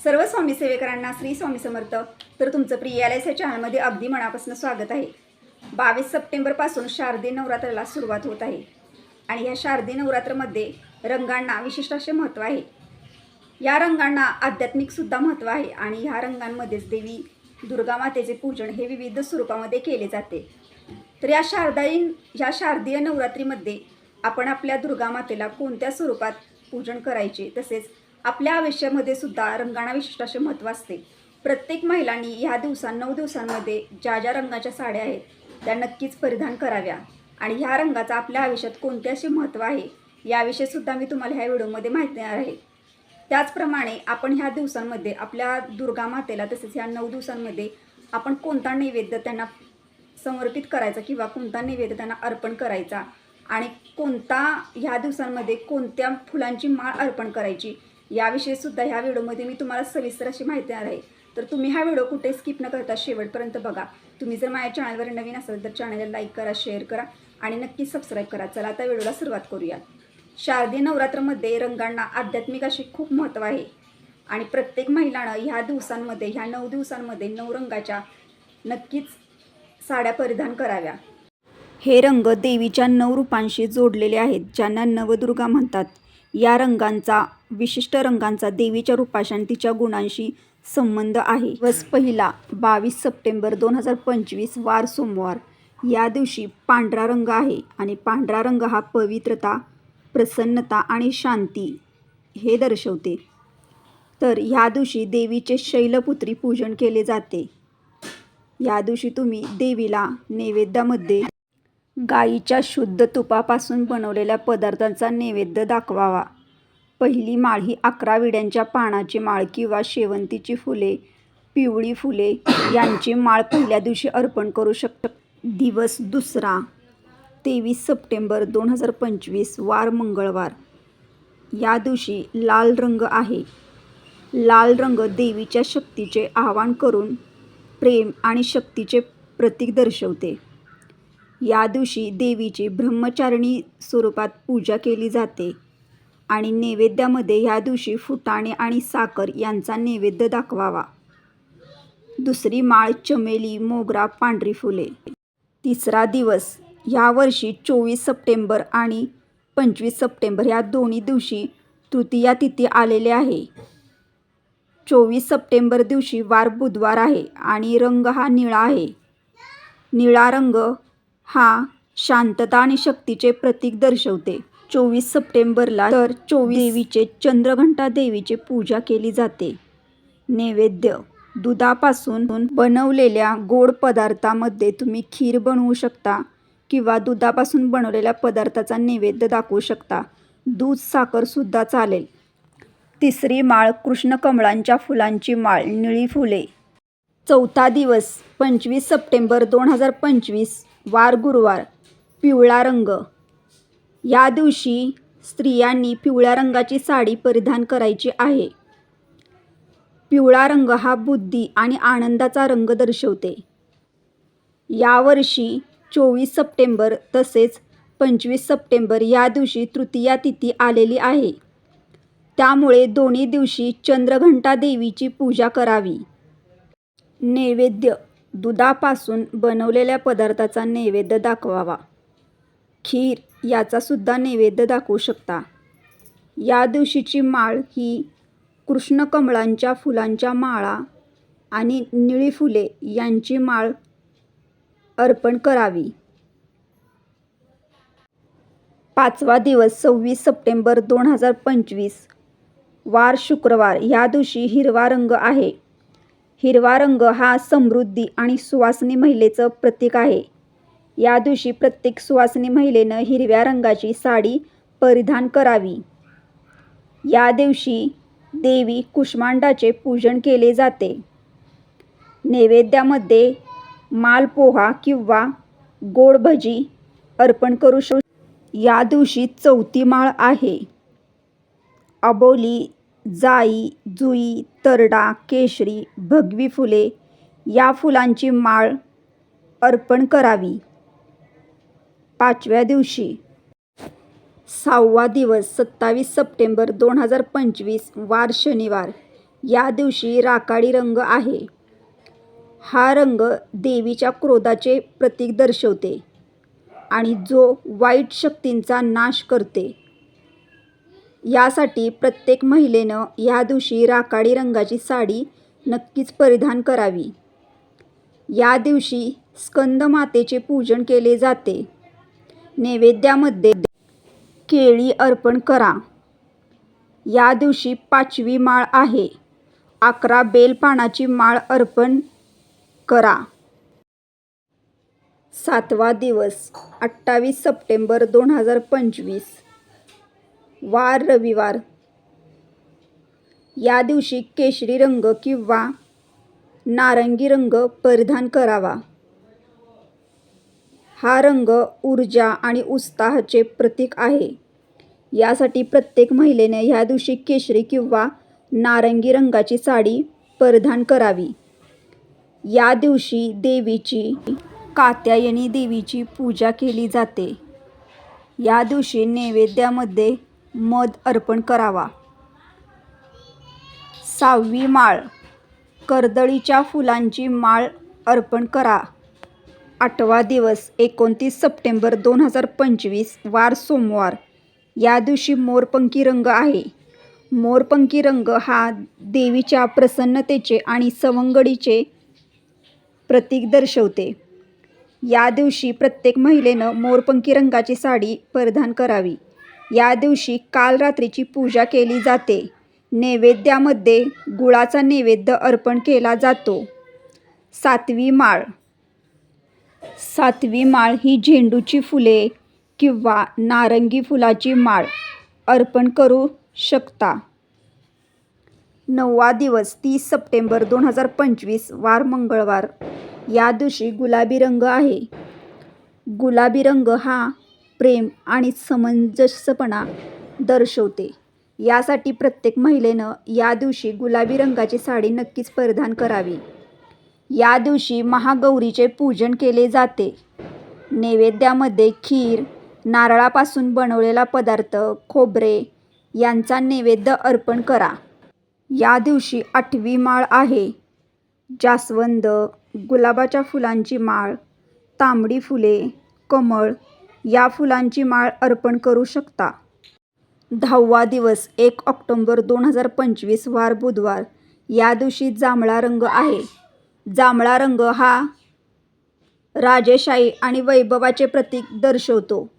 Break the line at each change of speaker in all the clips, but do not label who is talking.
सर्व स्वामी सेवेकरांना श्री स्वामी समर्थ. तर तुमचं प्रियालयच्या चॅनलमध्ये अगदी मनापासून स्वागत आहे. बावीस सप्टेंबरपासून शारदीय नवरात्राला सुरुवात होत आहे. आणि ह्या शारदीय नवरात्रमध्ये रंगांना विशिष्ट असे महत्त्व आहे. या रंगांना आध्यात्मिकसुद्धा महत्त्व आहे आणि ह्या रंगांमध्येच देवी दुर्गा मातेचे पूजन हे विविध स्वरूपामध्ये केले जाते. तर या शारदायीन ह्या शारदीय नवरात्रीमध्ये आपण आपल्या दुर्गा मातेला कोणत्या स्वरूपात पूजन करायचे तसेच आपल्या आयुष्यामध्ये सुद्धा रंगांना विशिष्ट असे महत्त्व असते. प्रत्येक महिलांनी ह्या दिवसां नऊ दिवसांमध्ये ज्या ज्या रंगाच्या साड्या आहेत त्या नक्कीच परिधान कराव्या. आणि ह्या रंगाचा आपल्या आयुष्यात कोणते असे महत्त्व आहे याविषयी सुद्धा मी तुम्हाला ह्या व्हिडिओमध्ये माहिती देणार आहे. त्याचप्रमाणे आपण ह्या दिवसांमध्ये आपल्या दुर्गा मातेला तसेच ह्या नऊ दिवसांमध्ये आपण कोणता नैवेद्य त्यांना समर्पित करायचा किंवा कोणता नैवेद्य त्यांना अर्पण करायचा आणि कोणता ह्या दिवसांमध्ये कोणत्या फुलांची माळ अर्पण करायची याविषयी सुद्धा ह्या व्हिडिओमध्ये मी तुम्हाला सविस्तर अशी माहिती देणार आहे. तर तुम्ही हा व्हिडिओ कुठे स्किप न करता शेवटपर्यंत बघा. तुम्ही जर माझ्या चॅनलवर नवीन असाल तर चॅनलला लाईक करा शेअर करा आणि नक्कीच सबस्क्राईब करा. चला आता व्हिडिओला सुरुवात करूया शारदीय नवरात्रमध्ये रंगांना आध्यात्मिक असे खूप महत्त्व आहे. आणि प्रत्येक महिलानं ह्या दिवसांमध्ये ह्या नऊ दिवसांमध्ये नऊ रंगाच्या नक्कीच साड्या परिधान कराव्या. हे रंग देवीच्या नऊ रूपांशी जोडलेले आहेत ज्यांना नवदुर्गा म्हणतात. या रंगांचा विशिष्ट रंगांचा देवीच्या रूपाशी आणि तिच्या गुणांशी संबंध आहे. दिवस पहिला बावीस सप्टेंबर दोन हजार पंचवीस वार सोमवार. या दिवशी पांढरा रंग आहे आणि पांढरा रंग हा पवित्रता प्रसन्नता आणि शांती हे दर्शवते. तर ह्या दिवशी देवीचे शैलपुत्री पूजन केले जाते. या दिवशी तुम्ही देवीला नैवेद्यामध्ये गाईच्या शुद्ध तुपापासून बनवलेल्या पदार्थांचा नैवेद्य दाखवावा. पहिली माळ ही अकरा विड्यांच्या पानाची माळ किंवा शेवंतीची फुले पिवळी फुले यांची माळ पहिल्या दिवशी अर्पण करू शकतात दिवस दुसरा तेवीस सप्टेंबर दोन हजार पंचवीस वार मंगळवार. या दिवशी लाल रंग आहे. लाल रंग देवीच्या शक्तीचे आवाहन करून प्रेम आणि शक्तीचे प्रतीक दर्शवते. या दिवशी देवीची ब्रह्मचारिणी स्वरूपात पूजा केली जाते आणि नैवेद्यामध्ये ह्या दिवशी फुटाणे आणि साखर यांचा नैवेद्य दाखवावा. दुसरी माळ चमेली मोगरा पांढरी फुले. तिसरा दिवस ह्या वर्षी चोवीस सप्टेंबर आणि पंचवीस सप्टेंबर ह्या दोन्ही दिवशी तृतीया तिथी आलेले आहे. चोवीस सप्टेंबर दिवशी वार बुधवार आहे आणि रंग हा निळा आहे. निळा रंग हा शांतता आणि शक्तीचे प्रतीक दर्शवते. चोवीस सप्टेंबरला तर चोवीस देवीचे चंद्रघंटा देवीची पूजा केली जाते. नैवेद्य. दुधापासून बनवलेल्या गोड पदार्थामध्ये तुम्ही खीर बनवू शकता किंवा दुधापासून बनवलेल्या पदार्थाचा नैवेद्य दाखवू शकता. दूध साखरसुद्धा चालेल. तिसरी माळ कृष्ण कमळांच्या फुलांची माळ निळी फुले. चौथा दिवस पंचवीस सप्टेंबर दोन हजार पंचवीस. वार गुरुवार पिवळा रंग. या दिवशी स्त्रियांनी पिवळ्या रंगाची साडी परिधान करायची आहे. पिवळा रंग हा बुद्धी आणि आनंदाचा रंग दर्शवते. यावर्षी चोवीस सप्टेंबर तसेच पंचवीस सप्टेंबर या दिवशी तृतीया तिथी आलेली आहे. त्यामुळे दोन्ही दिवशी चंद्रघंटा देवीची पूजा करावी. नैवेद्य दुधापासून बनवलेल्या पदार्थाचा नैवेद्य दाखवावा. खीर याचासुद्धा नैवेद्य दाखवू शकता. या दिवशीची माळ ही कृष्णकमळांच्या फुलांच्या माळा आणि निळी फुले यांची माळ अर्पण करावी. पाचवा दिवस सव्वीस सप्टेंबर दोन हजार पंचवीस वार शुक्रवार. या दिवशी हिरवा रंग आहे. हिरवा रंग हा समृद्धी आणि सुवासिनी महिलेचं प्रतीक आहे. या दिवशी प्रत्येक सुवासिनी महिलेनं हिरव्या रंगाची साडी परिधान करावी. या दिवशी देवी कुष्मांडाचे पूजन केले जाते. नैवेद्यामध्ये मालपोहा किंवा गोड भजी अर्पण करू शक या दिवशी चौथी माळ आहे. अबोली जाई जुई तरडा केशरी भगवी फुले या फुलांची माळ अर्पण करावी. पाचव्या दिवशी. सहावा दिवस सत्तावीस सप्टेंबर दोन हजार पंचवीस वार शनिवार. या दिवशी राखाडी रंग आहे. हा रंग देवीच्या क्रोधाचे प्रतीक दर्शवते आणि जो वाईट शक्तींचा नाश करते. यासाठी प्रत्येक महिलेनं या दिवशी राखाडी रंगाची साडी नक्कीच परिधान करावी. या दिवशी स्कंदमातेचे पूजन केले जाते. नैवेद्यामध्ये केळी अर्पण करा. या दिवशी पाचवी माळ आहे. अकरा बेलपानाची माळ अर्पण करा. सातवा दिवस अठ्ठावीस सप्टेंबर दोन हजार पंचवीस. वार रविवार. या दिवशी केशरी रंग किंवा नारंगी रंग परिधान करावा. हा रंग ऊर्जा आणि उत्साहाचे प्रतीक आहे. यासाठी प्रत्येक महिलेने ह्या दिवशी केशरी किंवा नारंगी रंगाची साडी परिधान करावी. या दिवशी देवीची कात्यायनी देवीची पूजा केली जाते. या दिवशी नैवेद्यामध्ये मध अर्पण करावा. सहावी माळ. कर्दळीच्या फुलांची माळ अर्पण करा. आठवा दिवस एकोणतीस सप्टेंबर दोन हजार पंचवीस वार सोमवार. या दिवशी मोरपंखी रंग आहे. मोरपंखी रंग हा देवीच्या प्रसन्नतेचे आणि सवंगडीचे प्रतीक दर्शवते. या दिवशी प्रत्येक महिलेनं मोरपंखी रंगाची साडी परिधान करावी. या दिवशी काल रात्रीची पूजा केली जाते. नैवेद्यामध्ये गुळाचा नैवेद्य अर्पण केला जातो. सातवी माळ. सातवी माळ ही झेंडूची फुले किंवा नारंगी फुलाची माळ अर्पण करू शकता. नववा दिवस तीस सप्टेंबर दोन हजार पंचवीस वार मंगळवार. या दिवशी गुलाबी रंग आहे. गुलाबी रंग हा प्रेम आणि समंजसपणा दर्शवते. यासाठी प्रत्येक महिलेनं या दिवशी गुलाबी रंगाची साडी नक्कीच परिधान करावी. या दिवशी महागौरीचे पूजन केले जाते. नैवेद्यामध्ये खीर नारळापासून बनवलेला पदार्थ खोबरे यांचा नैवेद्य अर्पण करा. या दिवशी आठवी माळ आहे. जास्वंद गुलाबाच्या फुलांची माळ तांबडी फुले कमळ या फुलांची माळ अर्पण करू शकता. दहावा दिवस एक ऑक्टोंबर दोन हजार पंचवीस वार बुधवार. या दिवशी जांभळा रंग आहे. जांभळा रंग हा राजेशाही आणि वैभवाचे प्रतीक दर्शवतो.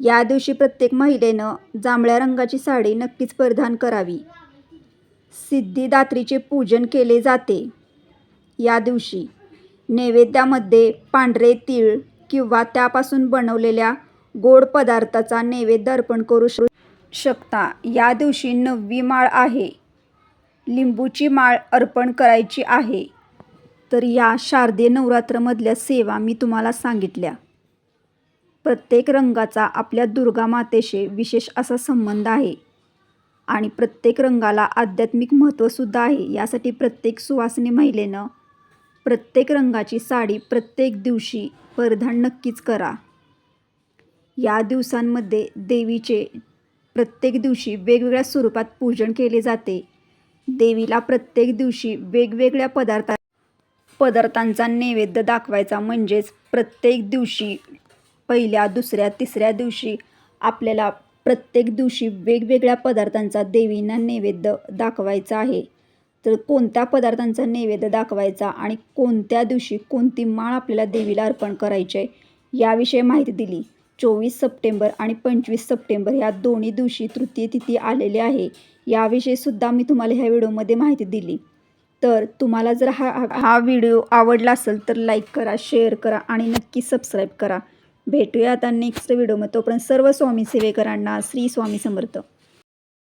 या दिवशी प्रत्येक महिलेनं जांभळ्या रंगाची साडी नक्कीच परिधान करावी. सिद्धिदात्रीचे पूजन केले जाते. या दिवशी नैवेद्यामध्ये पांढरे तीळ किंवा त्यापासून बनवलेल्या गोड पदार्थाचा नैवेद्य अर्पण करू शकता. या दिवशी नववी माळ आहे. लिंबूची माळ अर्पण करायची आहे. तर या शारदीय नवरात्रमधल्या सेवा मी तुम्हाला सांगितल्या. प्रत्येक रंगाचा आपल्या दुर्गा मातेशी विशेष असा संबंध आहे. आणि प्रत्येक रंगाला आध्यात्मिक महत्त्वसुद्धा आहे. यासाठी प्रत्येक सुवासिनी महिलेनं प्रत्येक रंगाची साडी प्रत्येक दिवशी परिधान नक्कीच करा. या दिवसांमध्ये देवीचे प्रत्येक दिवशी वेगवेगळ्या स्वरूपात पूजन केले जाते. देवीला प्रत्येक दिवशी वेगवेगळ्या पदार्था पदार्थांचा नैवेद्य दाखवायचा म्हणजेच प्रत्येक दिवशी पहिल्या दुसऱ्या तिसऱ्या दिवशी आपल्याला प्रत्येक दिवशी वेगवेगळ्या पदार्थांचा देवींना नैवेद्य दाखवायचा आहे. तर कोणत्या पदार्थांचा नैवेद्य दाखवायचा आणि कोणत्या दिवशी कोणती माळ आपल्याला देवीला अर्पण करायची आहे याविषयी माहिती दिली. चोवीस सप्टेंबर आणि पंचवीस सप्टेंबर ह्या दोन्ही दिवशी तृतीय तिथी आलेली आहे याविषयीसुद्धा मी तुम्हाला ह्या व्हिडिओमध्ये माहिती दिली. तर तुम्हाला जर हा हा व्हिडिओ आवडला असेल तर लाईक करा शेअर करा आणि नक्की सबस्क्राईब करा. भेटूया आता नेक्स्ट व्हिडिओमध्ये. तोपर्यंत सर्व स्वामी सेवेकरांना श्री स्वामी समर्थ.